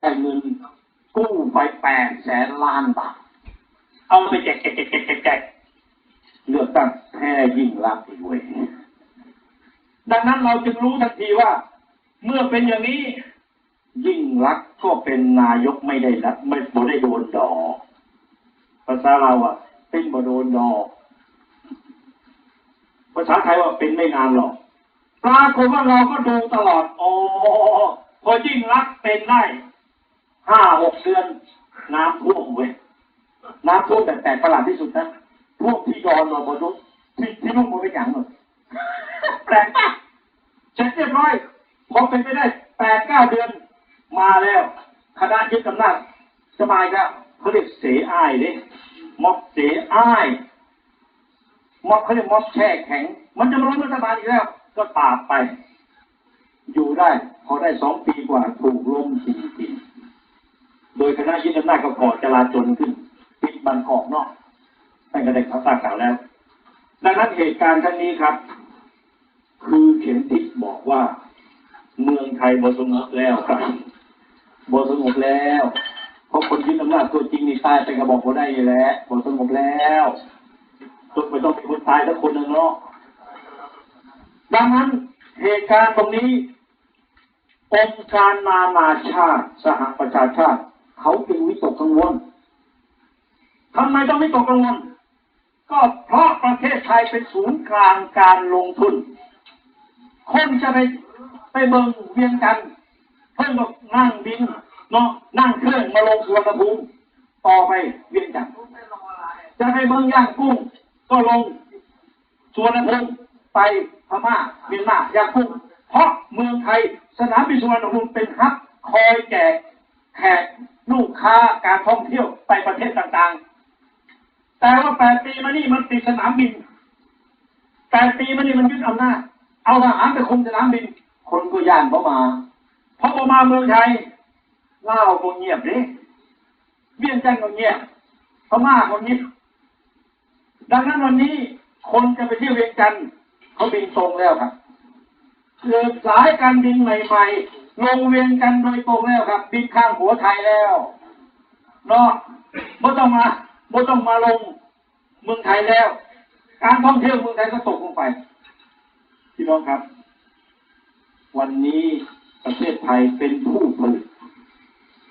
ได้เงินกู้ไปแปดแสนล้านบาท เอาไปแจกแจกแจกแจกแจกแจกเลือกตั้งแพ้ยิ่งรักอีกเว้ยดังนั้นเราจึงรู้ทันทีว่า เมื่อเป็นอย่างนี้ ยิ่งรักก็เป็นนายกไม่ได้รับไม่บ่ได้โดนดอก ภาษาเราอะ เป็นบ่โดนดอก ภาษาไทยว่าเป็นไม่นานหรอกปรากฏว่าเราก็ดูตลอด อ๋อพอยิ่งรักเป็นได้ ห้าหกเดือนน้ำท่วมเว้ยน้ำท่วมแต่แปลกประหลาดที่สุดนะท่วมที่ดอนหรอบนนู้นที่ที่นุ่มมันไม่หยังหรอกแปลกปะเสร็จเรียบร้อยพอเป็นไปได้แปดเก้าเดือนมาแล้วคณะยึดอำนาจสบายครับเขาเรียกเสอ้ายดิม็อบเสอ้ายม็อบเขาเรียกม็อบแช่แข็ง มันจะมาล้มรัฐบาลอีกแล้ว ก็ตามไป อยู่ได้ พอได้สองปีกว่าถูกล้มจริงๆ โดยคณะยึดอำนาจก็ก่อจลาจลขึ้นปิดบันกอกนอกท่านก็ได้ข่าวทราบข่าวแล้ว ดังนั้นเหตุการณ์ครั้งนี้ครับ คือเข็มทิศบอกว่า เมืองไทยบสงบแล้วครับบสงบแล้วเพราะคนยึดอำนาจตัวจริงนี่ตายไปกระบอกเขาได้อยู่แล้วบสงบแล้วต้องไม่ต้องเป็นคนตายสักคนหนึ่งเนาะดังนั้นเหตุการณ์ตรงนี้องค์การนานาชาติ สหประชาชาติ เขาจึงวิตกกังวลทำไมต้องวิตกกังวล ก็เพราะประเทศไทยเป็นศูนย์กลางการลงทุน คนจะไปไปเมืองเวียงกันเพิ่งก็นั่งบินเนาะนั่งเครื่องมาลงสุวรรณภูมิต่อไปเวียงจันทน์จะไปเมืองย่างกุ้ง ก็ลงสุวรรณภูมิไปพม่าเมียนมาย่างกุ้ง เพราะเมืองไทยสนามบินสุวรรณภูมิเป็นฮับคอยแจกแขก ลูกค้าการท่องเที่ยวไปประเทศต่างๆ แต่ว่าแปดปีมานี่มันติดสนามบินแปดปีมานี่มันยึดอำนาจ เอาทหารไปคุมสนามบิน คนก็ย่านเขามา เพราะพอมาเมืองไทยเล่าวก็เงียบเลยเวียงจันทน์ก็เงียบพม่าก็เงียบดังนั้นวันนี้คนจะไปเที่ยวเวียงจันทน์เขาบินตรงแล้วครับเกิดสายการบินใหม่ ๆ ลงเวียนกันโดยตรงแล้วครับบินข้างหัวไทยแล้วเนาะไม่ต้องมาไม่ต้องมาลงเมืองไทยแล้ว การท่องเที่ยวเมืองไทยก็ตกลงไปพี่น้องครับ วันนี้ประเทศไทยเป็นผู้ผลิต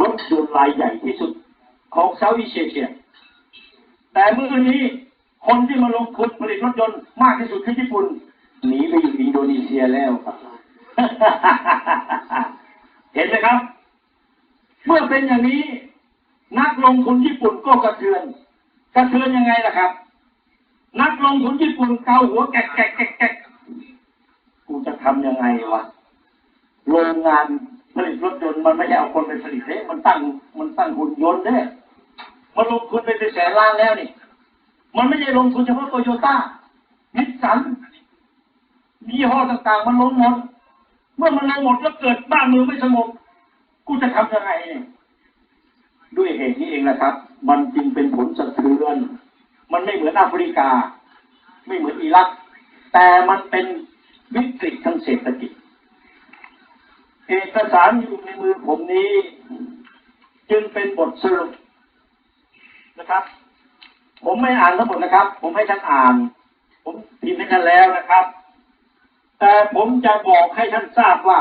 รถยนต์รายใหญ่ที่สุดของเซาท์อีเอเชียแต่เมื่อนี้คนที่มาลงทุนผลิตรถยนต์มากที่สุดคือญี่ปุ่นหนีไปอยู่อินโดนีเซียแล้วครับ เห็นไหมครับ เมื่อเป็นอย่างนี้ นักลงทุนญี่ปุ่นก็กระเทือน กระเทือนยังไงล่ะครับ นักลงทุนญี่ปุ่นเกาหัวแกะแกะแกะแกะกูจะทำยังไงวะโรงงานผลิตรถยนต์มันไม่ใช่เอาคนไปผลิตเด้มันตั้ง มันตั้งหุ่นยนต์เด้มันลงทุนไปเป็นแสนล้านแล้วนี่ มันไม่ใช่ลงทุนเฉพาะโตโยต้านิสสันยี่ห้อต่างๆ มันลงหมด เมื่อมันลงหมดแล้วเกิดบ้านเมืองไม่สงบกูจะทำยังไงด้วยเหตุนี้เองนะครับ มันจึงเป็นผลสะเทือน มันไม่เหมือนแอฟริกา ไม่เหมือนอิรัก แต่มันเป็นวิกฤตทางเศรษฐกิจ เอกสารอยู่ในมือผมนี้ จึงเป็นบทสรุปนะครับ ผมไม่อ่านทั้งหมดนะครับ ผมให้ท่านอ่าน ผมพิมพ์ให้ท่านแล้วนะครับ แต่ผมจะบอกให้ท่านทราบว่า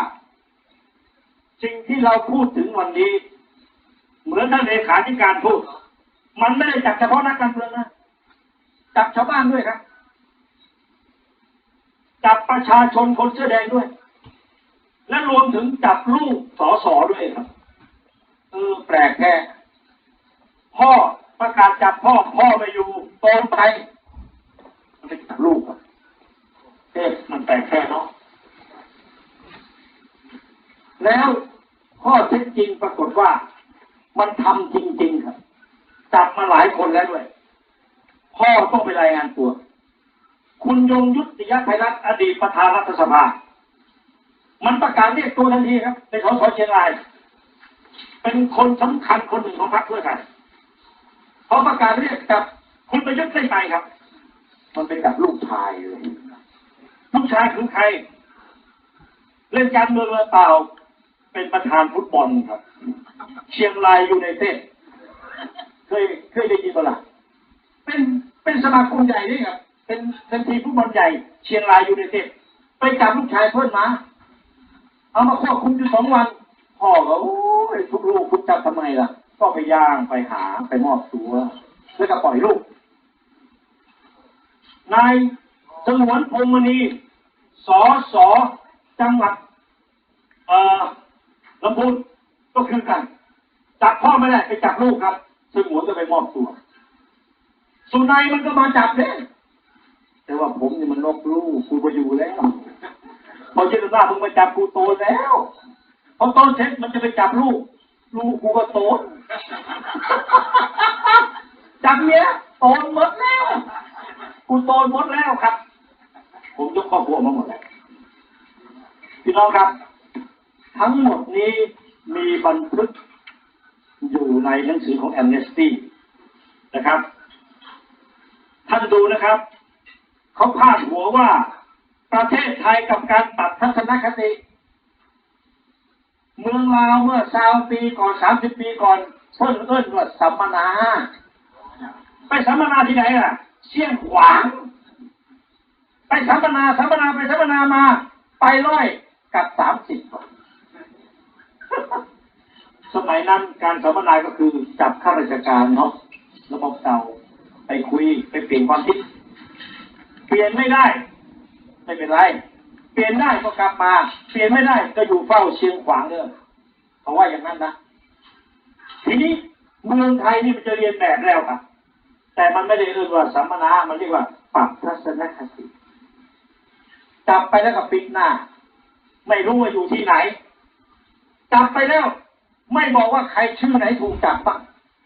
สิ่งที่เราพูดถึงวันนี้ เหมือนท่านเลขาธิการพูด มันไม่ได้จับเฉพาะนักการเมืองนะจับชาวบ้านด้วยครับจับประชาชนคนเสื้อแดงด้วย และรวมถึงจับลูกสอสอด้วยครับเออแปลกแค่พ่อประกาศจับพ่อพ่อไปอยู่โตไปมันไปจับลูกอะ เอ๊ะมันแปลกแค่เนาะแล้วข้อเท็จจริงปรากฏว่า มันทำจริง ๆ ครับ จับมาหลายคนแล้วด้วย พ่อต้องไปรายงานตัว คุณยงยุติยไทยรัฐอดีตประธานรัฐสภา มันประกาศเรียกตัวทันทีครับในสสเชียงราย เป็นคนสำคัญคนหนึ่งของพรรคเพื่อไทยพอประกาศเรียกกับ คุณประยุทธ์ได้ไปครับ มันเป็นกับลูกชายเลย ลูกชายคือใคร เล่นการเมืองหรือเปล่า เป็นประธานฟุตบอลครับชียงรายยูไนเต็ดเคยเคยได้ยินเปล่าล่ะเป็นเป็นสมาคมใหญ่นี่ครับเป็นเป็นทีมฟุตบอลใหญ่ เชียงรายยูไนเต็ดไปจับลูกชายเพื่อนมา เอามาควบคุมอยู่สองวันพ่อก็โอ้ยทุกลูกคุณจับทำไมล่ะ ก็ไปย่างไปหาไปมอบตัว แล้วก็ปล่อยลูกนาย สงวนพมณีสอสอจังหวัดลำพูนก็คือกัน จับพ่อไม่ได้ไปจับลูกครับซึ่งหวนก็ไปมอบตัว สุนัยมันก็มาจับเนี่ยแต่ว่าผมนี่มันลบลูกกูไปอยู่แล้วพอเจรนามึงมาจับกูโตแล้วพอโตเสร็จมันจะไปจับลูก ลูกกูก็โตจับเนี้ยโตหมดแล้วกูโตหมดแล้วครับ ผมยกครอบครัวมาหมดแล้วพี่น้องครับ ทั้งหมดนี้มีบันทึกอยู่ในหนังสือของแอมเนสตี้นะครับ ท่านดูนะครับ เขาพาดหัวว่าประเทศไทยกับการตัดทัศนคติ เมืองลาวเมื่อสาวปีก่อนสามสิบปีก่อนเพิ่นเอิ้นว่าสัมมนา ไปสัมมนาที่ไหนล่ะ เชียงขวาง ไปสัมมนาสัมมนาไปสัมมนามา ไปร้อยกับสามสิบสมัยนั้นการสัมมนาก็คือจับข้าราชการเนาะระบบเก่าไปคุยไปเปลี่ยนความคิด เปลี่ยนไม่ได้ ไม่เป็นไร เปลี่ยนได้ก็กลับมา เปลี่ยนไม่ได้ก็อยู่เฝ้าเชียงขวางเด้อเขาว่าอย่างนั้นนะทีนี้เมืองไทยนี่มันจะเรียนแบบแล้วครับแต่มันไม่ได้เรียกว่าสัมมนา มันเรียกว่าปรับทัศนคติ จับไปแล้วก็ปิดหน้า ไม่รู้ว่าอยู่ที่ไหนจับไปแล้ว ไม่บอกว่าใครชื่อไหนถูกจับบ้าง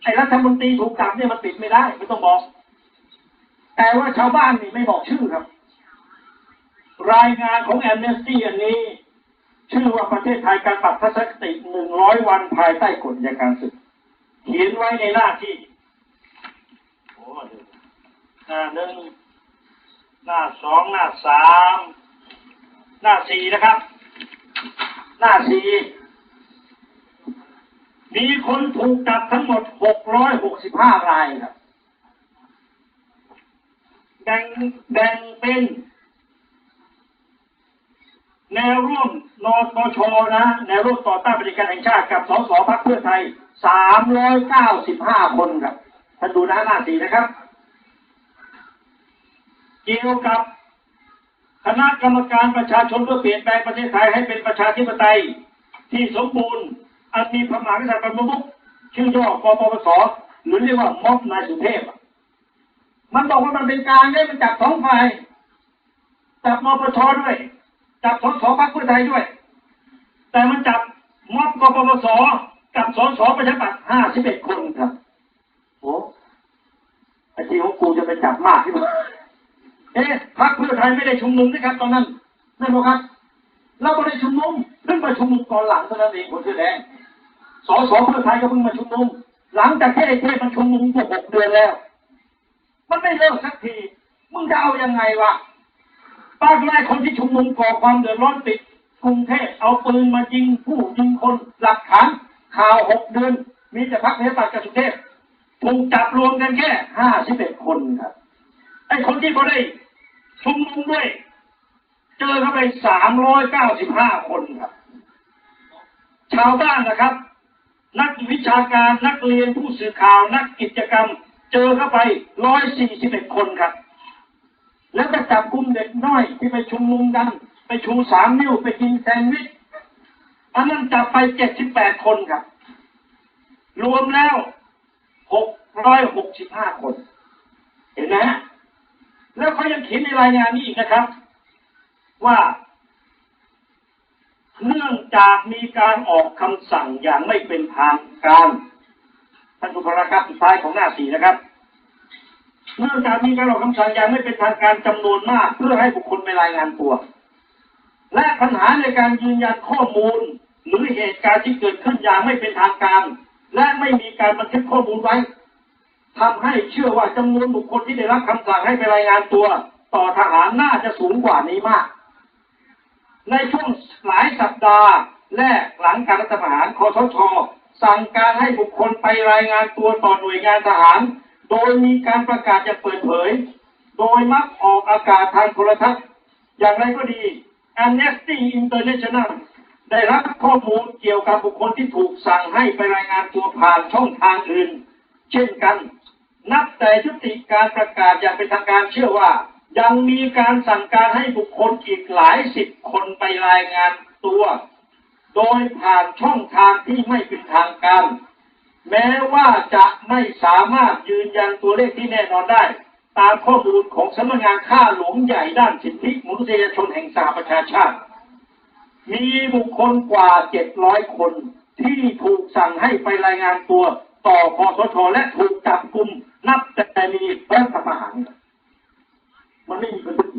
ไอ้รัฐมนตรีถูกจับเนี่ยมันปิดไม่ได้ไม่ต้องบอก แต่ว่าชาวบ้านนี่ไม่บอกชื่อครับ รายงานของแอมเนสตี้อันนี้ ชื่อว่าประเทศไทยการปรับทัศนคติหนึ่งร้อยวันภายใต้กฎอัยการศึกเขียนไว้ในหน้าที่โอ้เดี๋ยวหน้าหนึ่งหน้าสองหน้าสาม หน้าสี่นะครับ หน้าสี่มีคนถูกจับทั้งหมดหกร้อยหกสิบห้ารายครับ แบ่งแบ่งเป็น แนวร่วมนปชนะ แนวร่วมต่อต้านปฏิการแห่งชาติกับสสพักเพื่อไทยสามร้อยเก้าสิบห้าคนครับท่านดูหนะหน้าสี่นะครับ เกี่ยวกับ คณะกรรมการประชาชนเพื่อเปลี่ยนแปลงประเทศไทยให้เป็นประชาธิปไตย ที่สมบูรณ์อันมีพระมหากษัตริย์เป็นประมุขชื่อย่อกปปสหรือเรียกว่าม็อบนายสุเทพมันบอกว่ามันเป็นกลารเนี่ยมันจับสองฝ่ายจับมปชด้วยจับสสพรรคเพื่อไทยด้วย แต่มันจับม็อบกปปสกับสสประชาธิปัตย์ห้าสิบเอ็ดคนครับโอ้ไอ้ที่ของกูจะไปจับมากที่มัน เอ๊ะพรรคเพื่อไทยไม่ได้ชุมนุมนะครับตอนนั้นนั่นบอกครับ เราไม่ได้ชุมนุมเพิ่งมาชุมนุมก่อนหลังเท่านั้นเองคนเสื้อแดงสสเพื่อไทยก็เพิ่งมาชุมนุม หลังจากที่ไอ้เทพมันชุมนุมมาหกเดือนแล้ว มันไม่เลิกสักที มึงจะเอายังไงวะตอนแรกคนที่ชุมนุมก่อความเดือดร้อนติดกรุงเทพเอาปืนมายิงผู้ยิงคนหลักฐานข่าวหกเดือน มีแต่พรรคเทพกับสุเทพถูกจับรวมกันแค่ห้าสิบเอ็ดคนครับไอ้คนที่เขาได้ ชุมนุมด้วย เจอเข้าไปสามร้อยเก้าสิบห้าคนครับ ชาวบ้านนะครับ นักวิชาการนักเรียนผู้สื่อข่าวนักกิจกรรม เจอเข้าไปร้อยสี่สิบเอ็ดคนครับ แล้วก็จับกลุ่มเด็กน้อยที่ไปชุมนุมกันไปชูสามนิ้วไปกินแซนด์วิชอันนั้นจับไปเจ็ดสิบแปดคนครับ รวมแล้วหกร้อยหกสิบห้าคน เห็นไหมฮะ แล้วเขายังเขียนในรายงานนี้อีกนะครับ ว่าเนื่องจากมีการออกคำสั่งอย่างไม่เป็นทางการท่านผู้พรากราฟสุดท้ายของหน้าสี่นะครับเนื่องจากมีการออกคำสั่งอย่างไม่เป็นทางการจำนวนมาก เพื่อให้บุคคลไปรายงานตัว และปัญหาในการยืนยันข้อมูลหรือเหตุการณ์ที่เกิดขึ้นอย่างไม่เป็นทางการ และไม่มีการบันทึกข้อมูลไว้ ทำให้เชื่อว่าจำนวนบุคคลที่ได้รับคำสั่งให้ไปรายงานตัว ต่อทหารน่าจะสูงกว่านี้มาก ในช่วงหลายสัปดาห์แรกหลังการรัฐประหารคอสชสั่งการให้บุคคลไปรายงานตัวต่อหน่วยงานทหาร โดยมีการประกาศอย่างเปิดเผย โดยมักออกอากาศทางโทรทัศน์ อย่างไรก็ดี Amnesty International ได้รับข้อมูลเกี่ยวกับบุคคลที่ถูกสั่งให้ไปรายงานตัวผ่านช่องทางอื่น เช่นกัน นับแต่ยุติการประกาศอย่างเป็นทางการเชื่อว่า ยังมีการสั่งการให้บุคคลอีกหลายสิบคนไปรายงานตัว โดยผ่านช่องทางที่ไม่เป็นทางการ แม้ว่าจะไม่สามารถยืนยันตัวเลขที่แน่นอนได้ ตามข้อมูลของสำนักงานข้าหลวงใหญ่ด้านสิทธิมนุษยชนแห่งสหประชาชาติ มีบุคคลกว่า700คนที่ถูกสั่งให้ไปรายงานตัวต่อคอสชและถูกจับกลุ่ม นับแต่มีรัฐประหารมันไม่มีบันทึก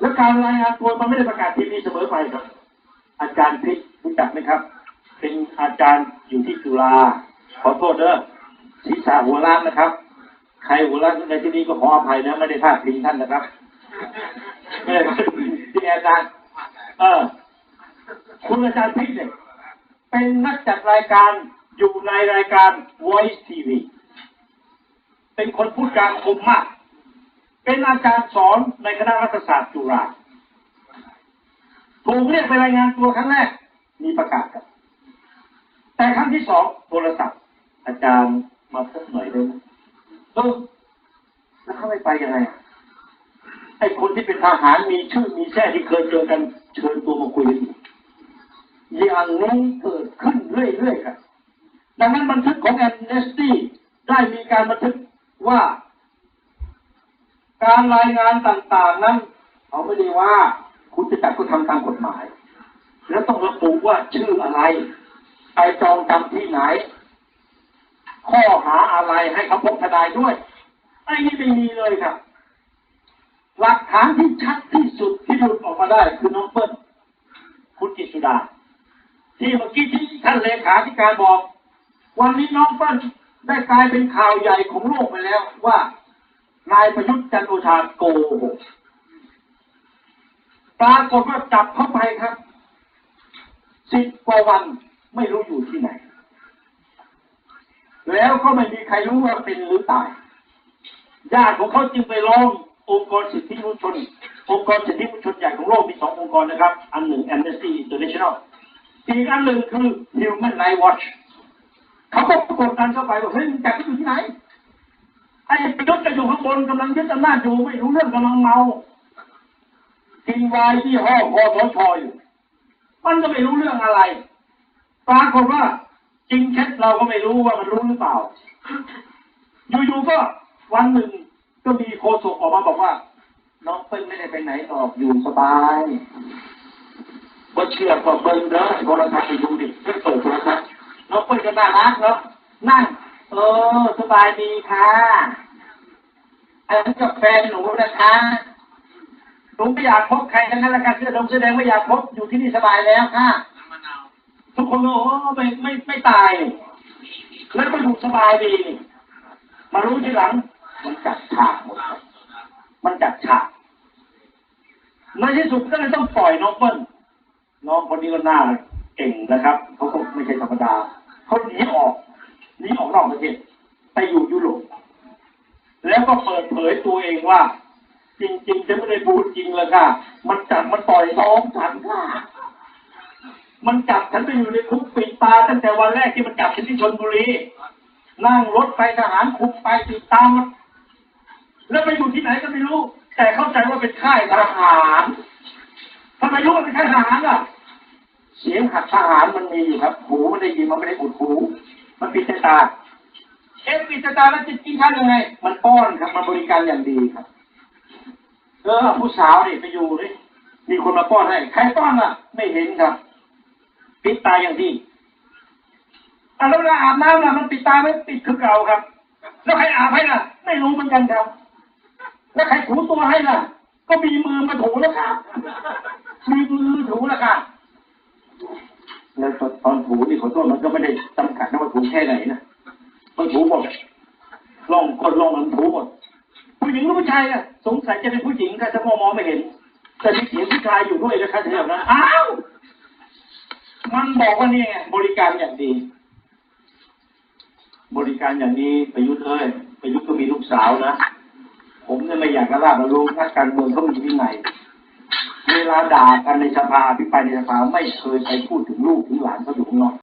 และการรายงานตัวมันไม่ได้ประกาศทีวีเสมอไปครับ อาจารย์พิษรู้จักไหมครับ เป็นอาจารย์อยู่ที่จุฬาขอโทษเด้อศีรษะหัวล้านนะครับ ใครหัวล้านในที่นี้ก็ขออภัยนะไม่ได้พลาดพิงท่านนะครับที่อาจารย์ เออ คุณอาจารย์พิษเนี่ยเป็นนักจัดรายการอยู่ในรายการ Voice TV เป็นคนพูดจาคมมาก เป็นอาจารย์สอนในคณะรัฐศาสตร์จุฬาถูกเรียกไปรายงานตัวครั้งแรก มีประกาศครับ แต่ครั้งที่สองโทรศัพท์ อาจารย์มาพบหน่อยได้ไหมเออแล้วเขาไม่ไปยังไงไอ้คนที่เป็นทหารมีชื่อมีแท้ที่เคยเจอกันเชิญตัวมาคุยกันอีกอย่างนี้เกิดขึ้นเรื่อยๆครับดังนั้นบันทึกของแอนเนสตี้ได้มีการบันทึก ว่า การรายงานต่างๆนั้นเขาไม่ได้ว่า คุณจะจัดก็ทำตามกฎหมาย แล้วต้องระบุว่าชื่ออะไรไปจองจำที่ไหน ข้อหาอะไรให้เขาพบทนายด้วยไอ้นี่ไม่มีเลยครับ หลักฐานที่ชัดที่สุดที่หลุดออกมาได้คือน้องเปิ้ลคุณกิตสุดา ที่เมื่อกี้ที่ท่านเลขาธิการบอก วันนี้น้องเปิ้ล ได้กลายเป็นข่าวใหญ่ของโลกไปแล้วว่านายประยุทธ์จันโอชาโกหกปรากฏว่าจับเข้าไปครับสิบกว่าวันไม่รู้อยู่ที่ไหน แล้วก็ไม่มีใครรู้ว่าเป็นหรือตายญาติของเขาจึงไปร้ององค์กรสิทธิมนุษยชน องค์กรสิทธิมนุษยชนใหญ่ของโลกมีสององค์กรนะครับ อันหนึ่ง Amnesty International อีกอันหนึ่งคือ Human Rights Watch เขาก็กดดันเข้าไปว่าเฮ้ยมึงจับอยู่ที่ไหนไอ้ประยุทธ์จะอยู่ข้างบนกำลังยึดอำนาจอยู่ไม่รู้เรื่องกำลังเมากินวายที่ห้อคอสชอยู่มันก็ไม่รู้เรื่องอะไรปรากฏว่าจริงเท็จเราก็ไม่รู้ว่ามันรู้หรือเปล่า อยู่ๆก็วันหนึ่งก็มีโฆษกออกมาบอกว่า น้องเปิ้ลไม่ได้ไปไหนหรอกอยู่สบายว่าเชื่อก็เบิ้งเด้อโทรทัศน์ไปดูดิเพิ่งเปิดโทรทัศน์ องเปิ้ลก็น่ารักเนาะนั่งเออสบายดีค่ะอันนี้กับแฟนหนูนะคะหนูไม่อยากพบใครทั้งนั้นละกันเสื้อดงเสื้อแดงไม่อยากพบอยู่ที่นี่สบายแล้วค่ะทุกคนโอ้ไม่ไม่ไม่ตาย แล้วก็อยู่สบายดี มารู้ทีหลัง มันจัดฉากหมดครับมันจัดฉากในที่สุดก็เลยต้องปล่อยน้องเปิ้ลน้องคนนี้ก็น่าเลย ก่งนะครับเขาก็ไม่ใช่ธรรมดาเขาหนีออกหนีออกนอกประเทศไปอยู่ยุโรปแล้วก็เปิดเผยตัวเองว่า จริงๆจะไม่ได้พูดจริงเลยค่ะ มันจับมันต่อยท้องฉันค่ะมันจับฉันไปอยู่ในคุกปิดตาตั้งแต่วันแรกที่มันจับฉันที่ชนบุรีนั่งรถไปทหารคุมไปติดตามแล้วไปอยู่ที่ไหนก็ไม่รู้ แต่เข้าใจว่าเป็นค่ายทหารทำไมรู้ว่าเป็นค่ายทหารอะ เสียงขัดทหารมันมีอยู่ครับ หูมันได้ยินมันไม่ได้อุดหู มันปิดสายตาเอ๊ะปิดสายตาแล้วจะกินข้าวยังไง มันป้อนครับ มันบริการอย่างดีครับ เออผู้สาวนี่ไปอยู่นี่มีคนมาป้อนให้ ใครป้อนอะ ไม่เห็นครับ ปิดตาอย่างดีอะแล้วเวลาอาบน้ำล่ะมันปิดตาไหมปิดคือเก่าครับ แล้วใครอาบให้ล่ะ ไม่รู้เหมือนกันครับ แล้วใครถูตัวให้ล่ะ ก็มีมือมาถูแล้วครับมีมือถูแล้วครับ แล้วตอนถูนี่ขอโทษมันก็ไม่ได้จำกัดนะว่าถูแค่ไหนนะมันถูหมดลองกดลองมันถูหมดผู้หญิงหรือผู้ชายอะสงสัยจะเป็นผู้หญิงค่ะถ้ามองมองไม่เห็น แต่มีเสียงผู้ชายอยู่ด้วยนะคะถึงแบบนั้นอ้าวมันบอกว่านี่ไงบริการอย่างดี บริการอย่างนี้ประยุทธ์เอ้ยประยุทธ์ก็มีลูกสาวนะผมเนี่ยไม่อยากจะลากมารู้นักการเมืองเขามีวินัย เวลาด่ากันในสภาพิปรายในสภาไม่เคยไปพูดถึงลูกถึงหลานเขาอยู่ข้างนอก